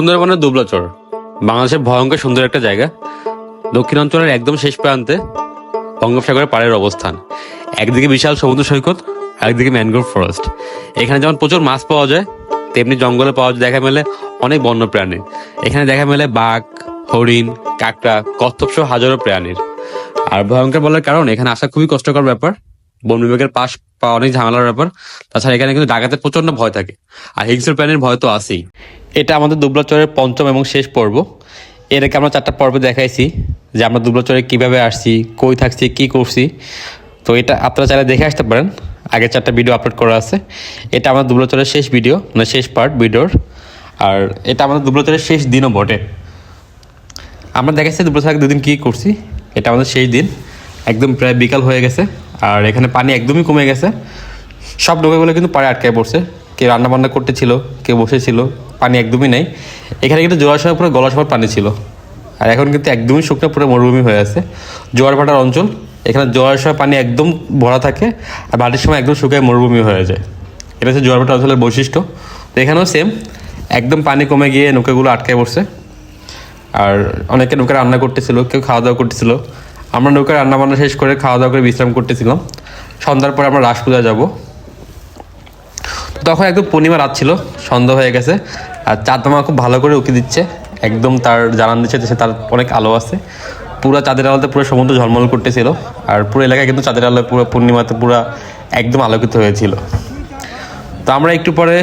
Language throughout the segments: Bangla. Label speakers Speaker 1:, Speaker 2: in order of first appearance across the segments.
Speaker 1: সুন্দরবনের দুবলাচর। বাংলাদেশের ভয়ঙ্কর সুন্দর একটা জায়গা। দক্ষিণাঞ্চলের একদম শেষ প্রান্তে বঙ্গোপসাগরের পাড়ের অবস্থান। একদিকে বিশাল সমুদ্র সৈকত একদিকে ম্যানগ্রোভ ফরেস্ট। এখানে যেমন প্রচুর মাছ পাওয়া যায়, তেমনি জঙ্গলে পাওয়া যায়। দেখা মেলে অনেক বন্য প্রাণী এখানে দেখা মেলে বাঘ, হরিণ, কাকড়া সহ হাজারো প্রাণীর। আর ভয়ঙ্কর বলার কারণ, এখানে আসা খুবই কষ্টকর ব্যাপার। বন বিভাগের পাশ পাওয়া অনেক ঝামেলার ব্যাপার। তাছাড়া এখানে কিন্তু ডাকাতের প্রচণ্ড ভয় থাকে। আর হিংস্র প্রাণীর ভয় তো আছেই। এটা আমাদের দুবলাচরের পঞ্চম এবং শেষ পর্ব। এর আগে আমরা চারটা পর্বে দেখাইছি, যে আমরা দুবলাচরে কীভাবে আসছি, কই থাকছি, কি করছি। তো এটা আপনারা চাইলে দেখে আসতে পারেন। আগের চারটা ভিডিও আপলোড করা আছে। এটা আমাদের দুবলাচরের শেষ ভিডিও মানে শেষ পার্ট ভিডিওর আর এটা আমাদের দুবলাচরের শেষ দিনও বটে। আমরা দেখাচ্ছি দুপুর দুদিন কী করছি। এটা আমাদের সেই দিন। একদম প্রায় বিকাল হয়ে গেছে। আর এখানে পানি একদমই কমে গেছে। সব ডোকাগুলো কিন্তু পাড়ে আটকায় পড়ছে। কেউ রান্না বান্না করতেছিল, কেউ বসেছিল, পানি একদমই নেই। এখানে কিন্তু জোয়ার সময় পুরো গলা সময় পানি ছিল। আর এখন কিন্তু একদমই শুকনো পুরো মরুভূমি হয়ে আছে। জোয়ার ভাটার অঞ্চল, এখানে জোয়ারের সময় পানি একদম ভরা থাকে আর ভাটির সময় একদম শুকায় মরুভূমি হয়ে যায়। এটা হচ্ছে জোয়ার ভাটা অঞ্চলের বৈশিষ্ট্য। তো এখানেও সেম একদম পানি কমে গিয়ে নৌকাগুলো আটকায় পড়ছে। আর অনেকে নৌকা রান্না করতেছিল, কেউ খাওয়া দাওয়া করতেছিল। আমরা নৌকা রান্না বান্না শেষ করে খাওয়া দাওয়া করে বিশ্রাম করতেছিলাম। সন্ধ্যার পরে আমরা রাস পূজা যাব। তখন একদম পূর্ণিমা রাত ছিল, সন্ধ্যা হয়ে গেছে, আর চাঁদ মামা খুব ভালো করে উঁকি দিচ্ছে। একদম তার জানান দিচ্ছে যে তার অনেক আলো আছে। পুরো চাঁদের আলোতে পুরো সমুদ্র ঝলমল করতেছিল, আর পুরো এলাকায় কিন্তু চাঁদের আলো পুরো পূর্ণিমাতে পুরো একদম আলোকিত হয়েছিল। তো আমরা একটু পরে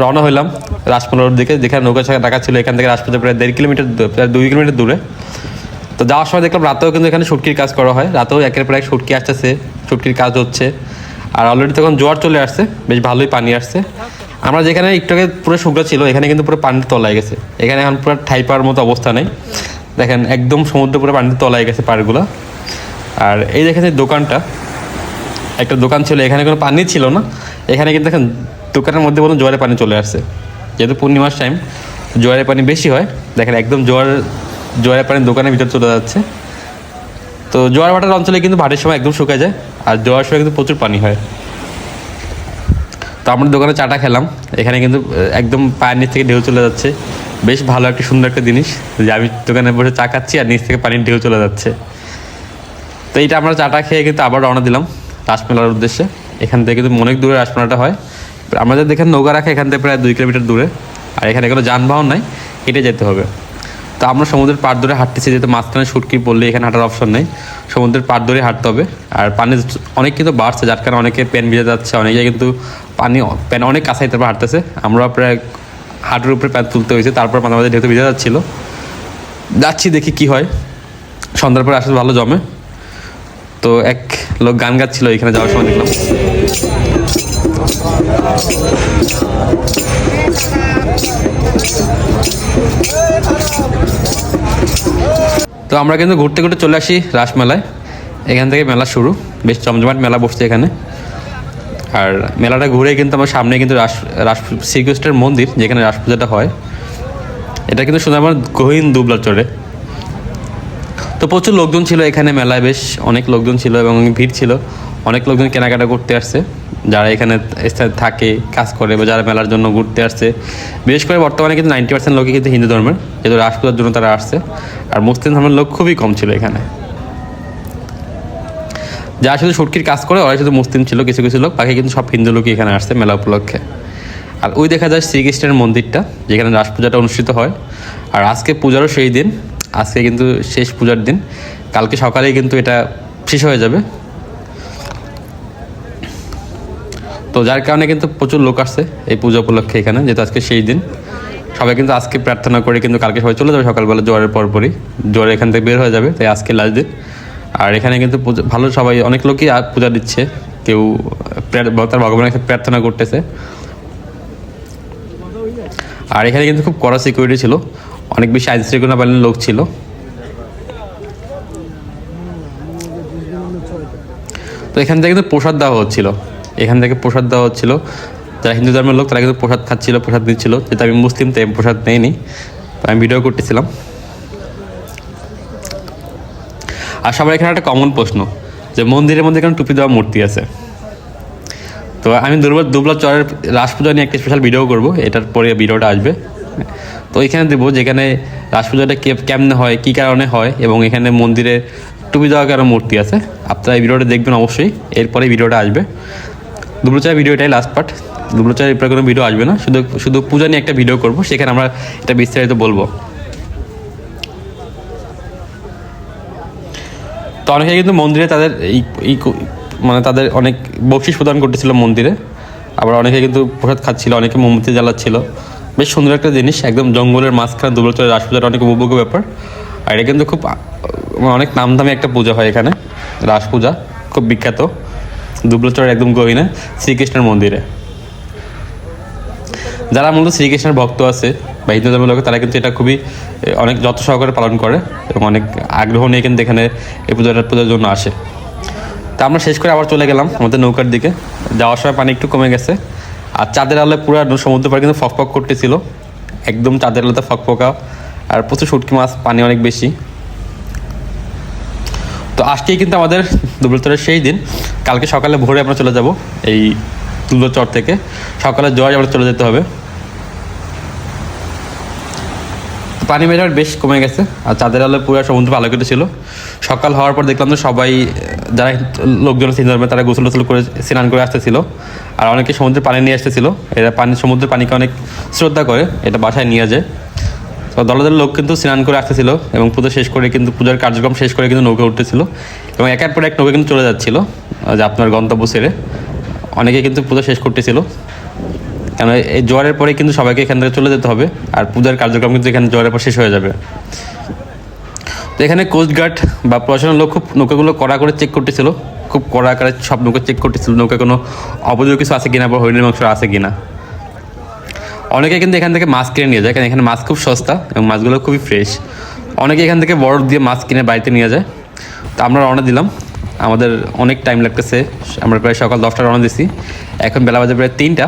Speaker 1: রওনা হইলাম রাজপুরার দিকে, যেখানে নৌকা ছাড়া ডাকা ছিল, এখান থেকে রাজপুরা প্রায় দেড় কিলোমিটার প্রায় দুই কিলোমিটার দূরে। তো যাওয়ার সময় দেখলাম রাতেও কিন্তু এখানে শুটকির কাজ করা হয়। রাতেও একের পর এক শুটকি আসতেছে, শুটকির কাজ হচ্ছে। আর অলরেডি তখন জোয়ার চলে আসছে, বেশ ভালোই পানি আসছে। আমরা যেখানে একটু আগে পুরো শুকনো ছিল, এখানে কিন্তু পুরো পানিতে তলায় গেছে। এখানে এখন পুরো ঠাই পাওয়ার মতো অবস্থা নেই। দেখেন একদম সমুদ্র পুরো পানিতে তলায় গেছে পাড়গুলো। আর এই দেখেন এই দোকানটা। একটা দোকান ছিল, এখানে কোনো পানি ছিল না। এখানে কিন্তু দেখেন দোকানের মধ্যে কোনো জোয়ারের পানি চলে আসছে। যেহেতু পূর্ণিমার টাইম জোয়ারের পানি বেশি হয়। দেখেন একদম জোয়ার জোয়ারের পানি দোকানের ভিতরে চলে যাচ্ছে। তো জোয়ার ভাটার অঞ্চলে কিন্তু ভাটের সময় একদম শুকায় যায়, আর জোয়ার সময় কিন্তু প্রচুর পানি হয়। তো আমরা দোকানে চাটা খেলাম, এখানে কিন্তু একদম পায়ের নিচ থেকে ঢেউ চলে যাচ্ছে। বেশ ভালো একটা সুন্দর একটা জিনিস যে আমি দোকানে বসে চা খাচ্ছি আর নিচ থেকে পানির ঢেউ চলে যাচ্ছে। তো এইটা আমরা চাটা খেয়ে কিন্তু আবার রওনা দিলাম রাসমেলার উদ্দেশ্যে। এখান থেকে কিন্তু অনেক দূরে রাসমেলাটা হয়। আমাদের দেখেন নৌকা রাখা, এখান থেকে প্রায় দুই কিলোমিটার দূরে। আর এখানে কোনো যানবাহন নাই, হেঁটে যেতে হবে। তো আমরা সমুদ্রের পাড় ধরে হাঁটতেছি, যেহেতু মাঝখানে শুটকি পড়লে এখানে হাঁটার অপশন নেই। সমুদ্রের পাড় ধরে হাঁটতে হবে। আর পানি অনেক কিন্তু বাড়ছে, যার কারণে অনেকে প্যান ভিজে যাচ্ছে, অনেকে কিন্তু পানি প্যান অনেক কাছাই তারপর হাঁটতেছে। আমরা প্রায় হাঁটুর উপরে প্যান তুলতে হয়েছে, তারপর মাঝে মাঝে যেহেতু ভিজে যাচ্ছিল। যাচ্ছি দেখি কি হয়। সন্ধ্যার পরে আসলে ভালো জমে। তো এক লোক গান গাচ্ছিল, এখানে যাওয়ার সময় দেখলাম। তো আমরা কিন্তু ঘুরতে ঘুরতে চলে আসি রাসমেলায়। এখান থেকে মেলা শুরু। বেশ চমচমাট মেলা বসছে এখানে। আর মেলাটা ঘুরে কিন্তু আমার সামনে কিন্তু রাস রাস, শ্রীকৃষ্ণের মন্দির, যেখানে রাস পূজাটা হয়। এটা কিন্তু সুন্দরবন গহীন দুবলা চড়ে। তো প্রচুর লোকজন ছিল এখানে মেলায়, বেশ অনেক লোকজন ছিল এবং ভিড় ছিল। অনেক লোকজন কেনাকাটা করতে আসছে। যারা এখানে থাকে, কাজ করে বা যারা মেলার জন্য ঘুরতে আসছে। বিশেষ করে বর্তমানে কিন্তু নাইনটি পার্সেন্ট লোকই কিন্তু হিন্দু ধর্মের, যেহেতু রাস পূজার জন্য তারা আসছে। আর মুসলিম ধর্মের লোক খুবই কম ছিল এখানে। যারা শুধু সুটকির কাজ করে ওরা শুধু মুসলিম ছিল, কিছু কিছু লোক, বাকি কিন্তু সব হিন্দু লোকই এখানে আসছে মেলা উপলক্ষে। আর ওই দেখা যায় শ্রীকৃষ্ণের মন্দিরটা, যেখানে রাস পূজাটা অনুষ্ঠিত হয়। আর আজকে পূজারও সেই দিন, আজকে কিন্তু শেষ পূজার দিন। কালকে সকালেই কিন্তু এটা শেষ হয়ে যাবে। তো যার কারণে কিন্তু প্রচুর লোক আসছে এই পূজা উপলক্ষে এখানে, যেহেতু আজকে সেই দিন। সবাই কিন্তু আজকে প্রার্থনা করে কিন্তু কালকে সবাই চলে যাবে সকালবেলা জোয়ারের পরপরই। জোয়ার এখান থেকে বের হয়ে যাবে, তাই আজকে লাস্ট দিন। আর এখানে কিন্তু ভালো সবাই, অনেক লোকই পূজা দিচ্ছে। কেউ তার ভগবানের কাছে প্রার্থনা করতেছে। আর এখানে কিন্তু খুব কড়া সিকিউরিটি ছিল। অনেক বেশি আইন শৃঙ্খলা বাহিনীর লোক ছিল। তো এখান থেকে কিন্তু প্রসাদ দেওয়া হচ্ছিল। এখান থেকে প্রসাদ দেওয়া হচ্ছিল। যারা হিন্দু ধর্মের লোক, তারা কিন্তু প্রসাদ খাচ্ছিল, প্রসাদ দিচ্ছিল। যেহেতু আমি মুসলিম, তাই প্রসাদ নেইনি। আমি ভিডিও করতেছিলাম। আর সবার এখানে একটা কমন প্রশ্ন, যে মন্দিরের মধ্যে কেন টুপি দেওয়া মূর্তি আছে? তো আমি দুর্বল দুবলা চরের রাস পূজা নিয়ে একটা স্পেশাল ভিডিও করব, এটার পরে ভিডিওটা আসবে। তো এখানে দেবো, যেখানে রাস পূজাটা কেমনে হয়, কী কারণে হয়, এবং এখানে মন্দিরে টুপি দেওয়া কারও মূর্তি আছে। আপনারা এই ভিডিওটা দেখবেন অবশ্যই, এরপরে ভিডিওটা আসবে। দুবলোচার ভিডিও এটাই লাস্ট পার্ট দুবলোচার এরপরে কোনো ভিডিও আসবে না। শুধু শুধু পূজা নিয়ে একটা ভিডিও করব। সেখানে আমরা এটা বিস্তারিত বলব। তো অনেকে কিন্তু মন্দিরে তাদের এই মানে তাদের অনেক বকশিস প্রদান করতেছিল মন্দিরে। আবার অনেকে কিন্তু প্রসাদ খাচ্ছিল, অনেকে মোমবাতি জ্বালাচ্ছিল। বেশ সুন্দর একটা জিনিস, একদম জঙ্গলের মাঝখানে দুবলোচরের রাস পূজার অনেক উপভোগ্য ব্যাপার। আর এটা কিন্তু খুব মানে অনেক নামদামি একটা পূজা হয় এখানে, রাস পূজা, খুব বিখ্যাত। দুবলোচরের একদম গহীনে শ্রীকৃষ্ণের মন্দিরে। যারা মূলত শ্রীকৃষ্ণের ভক্ত আছে বা হিন্দু ধর্মের লোক, তারা কিন্তু এটা খুবই অনেক যত্ন সহকারে পালন করে এবং অনেক আগ্রহ নিয়ে কিন্তু এখানে এই পূজাটা পূজার জন্য আসে। তা আমরা শেষ করে আবার চলে গেলাম আমাদের নৌকার দিকে। যাওয়ার সময় পানি একটু কমে গেছে। আর চাঁদের আলোয় পুরো সমুদ্র পাড়ে কিন্তু ফকফক করতেছিল। একদম চাঁদের আলোতে ফকফকা। আর প্রচুর শুটকি মাছ, পানি অনেক বেশি। তো আজকেই কিন্তু আমাদের দুবলচরের সেই দিন। কালকে সকালে ভোরে আমরা চলে যাব এই দুবলচর থেকে। সকালে জয় আমরা চলে যেতে হবে। পানি মেজার বেশ কমে গেছে, আর চাঁদের আলো পুরো সমুদ্র আলোকিত ছিল। সকাল হওয়ার পর দেখলাম যে সবাই, যারা লোকজন সিন ধর্মে তারা গোসল টোসল করে স্নান করে আসতেছিল। আর অনেকে সমুদ্রের পানি নিয়ে আসতেছিল। এরা পানি, সমুদ্রের পানিকে অনেক শ্রদ্ধা করে, এটা বাসায় নিয়ে যায়। তো দলে দলে লোক কিন্তু স্নান করে আসতেছিল এবং পুজো শেষ করে কিন্তু পূজার কার্যক্রম শেষ করে কিন্তু নৌকা উঠতেছিল এবং একের পর এক নৌকা কিন্তু চলে যাচ্ছিল যে আপনার গন্তব্য ছেড়ে অনেকে কিন্তু পুজো শেষ করতেছিল। কেন এই জোয়ারের পরে কিন্তু সবাইকে এখান থেকে চলে যেতে হবে আর পূজার কার্যক্রম কিন্তু এখানে জোয়ারের পর শেষ হয়ে যাবে। তো এখানে কোস্টগার্ড বা প্রশাসনের লোক খুব নৌকাগুলো কড়া করে চেক করতেছিল, খুব কড়া আকারে সব নৌকা চেক করতেছিল নৌকা কোনো অবৈধ কিছু আছে কিনা বা হরিণের মাংস আছে কিনা। অনেকে কিন্তু এখান থেকে মাছ কিনে নিয়ে যায়, কারণ এখানে মাছ খুব সস্তা এবং মাছগুলো খুবই ফ্রেশ অনেকে এখান থেকে বরফ দিয়ে মাছ কিনে বাড়িতে নিয়ে যায়। তো আমরা রওনা দিলাম। আমাদের অনেক টাইম লাগতেছে। আমরা প্রায় সকাল দশটা রওনা দিছি। এখন বেলা বাজে প্রায় তিনটা।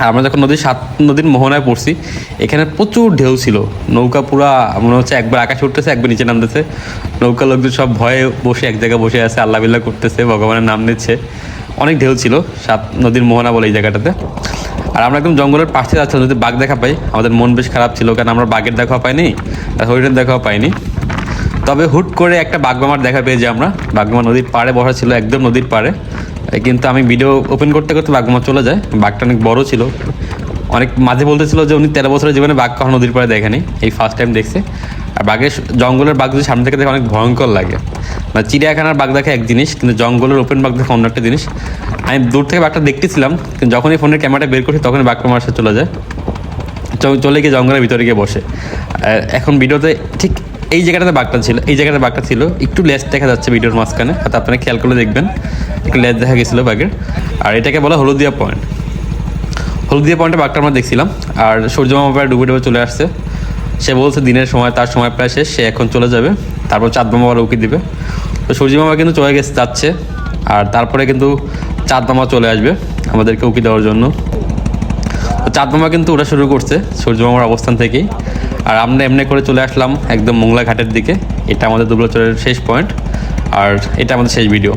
Speaker 1: আর আমরা যখন নদীর সাত, নদীর মোহনায় পড়ছি, এখানে প্রচুর ঢেউ ছিল। নৌকা পুরা মনে হচ্ছে একবার আকাশে উঠতেছে, একবার নিচে নামতেছে। নৌকা লোকজন সব ভয়ে বসে এক জায়গায় বসে আছে, আল্লাহ বিল্লাহ করতেছে, ভগবানের নাম নিচ্ছে। অনেক ঢেউ ছিল সাত নদীর মোহনা বলে এই জায়গাটাতে। আর আমরা একদম জঙ্গলের পাশে যাচ্ছিলাম, যদি বাঘ দেখা পাই, আমাদের মন বেশ খারাপ ছিল, কারণ আমরা বাঘের দেখাও পাইনি, আর হরিণের দেখাও পাইনি। তবে হুট করে একটা বাঘমামার দেখা পেয়েছি আমরা। বাঘমামা নদীর পাড়ে বসা ছিল, একদম নদীর পাড়ে। কিন্তু আমি ভিডিও ওপেন করতে করতে বাঘমামা চলে যায়। বাঘটা অনেক বড় ছিল। অনেক মাঝে বলতেছিল যে উনি তেরো বছরের জীবনে বাঘ কখনো নদীর পাড়ে দেখেনি। এই ফার্স্ট টাইম দেখছে। আর বাঘের জঙ্গলের বাঘ যদি সামনে থেকে দেখে, অনেক ভয়ঙ্কর লাগে। মানে চিড়িয়াখানার বাঘ দেখা এক জিনিস, কিন্তু জঙ্গলের ওপেন বাঘ দেখা অন্য একটা জিনিস। আমি দূর থেকে বাঘটা দেখতেছিলাম, কিন্তু যখনই ফোনের ক্যামেরাটা বের করছি তখনই বাঘটা আমার সাথে চলে যায়। চলে গিয়ে জঙ্গলের ভিতরে গিয়ে বসে। এখন ভিডিওতে ঠিক এই জায়গাটাতে বাঘটা ছিল, এই জায়গাতে বাঘটা ছিল। একটু লেজ দেখা যাচ্ছে ভিডিওর মাঝখানে, হয়তো আপনারা খেয়াল করে দেখবেন। একটু লেজ দেখা গেছিল বাঘের। আর এটাকে বলা হলুদিয়া পয়েন্ট হলদিয়া পয়েন্টে বাঘটা আমরা দেখছিলাম, আর সূর্যমামা প্রায় ডুবে ডুবে চলে আসছে। সে বলছে দিনের সময়, তার সময় প্রায় শেষ, সে এখন চলে যাবে। তারপর চাঁদ মামা বলে উকি দিবে। তো সূর্য মামা কিন্তু চলে গেছে, যাচ্ছে। আর তারপরে কিন্তু চাঁদ মামা চলে আসবে আমাদেরকে উকি দেওয়ার জন্য। তো চাঁদ মামা কিন্তু ওটা শুরু করছে, সূর্য মামার অবস্থান থেকেই। আর আমরা এমনি করে চলে আসলাম একদম মোংলা ঘাটের দিকে। এটা আমাদের দুবলাচরের শেষ পয়েন্ট আর এটা আমাদের শেষ ভিডিও